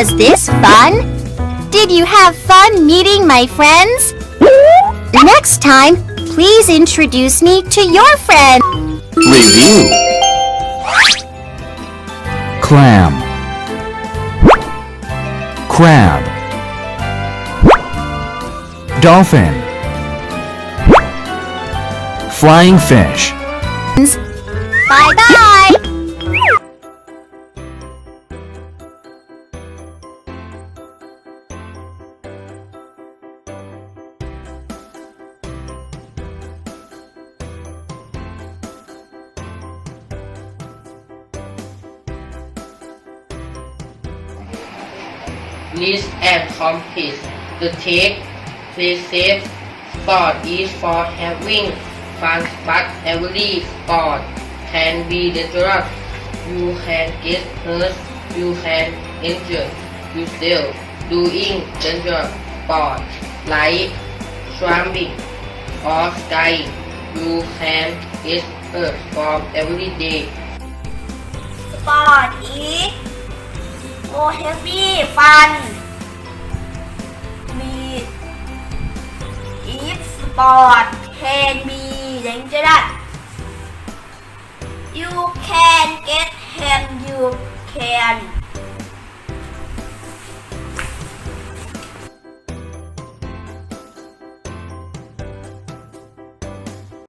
Was this fun? Did you have fun meeting my friends? Next time, please introduce me to your friend. Review Clam Crab Dolphin Flying fish Bye Bye list and complete the text. Receive sport is for having fun, but every sport can be dangerous. You can get hurt. You can injure yourself doing dangerous sport like swimming or skiing. You can get hurt from every day. Sport is so heavy fun. Me if sport can be dangerous. You can get hurt. You can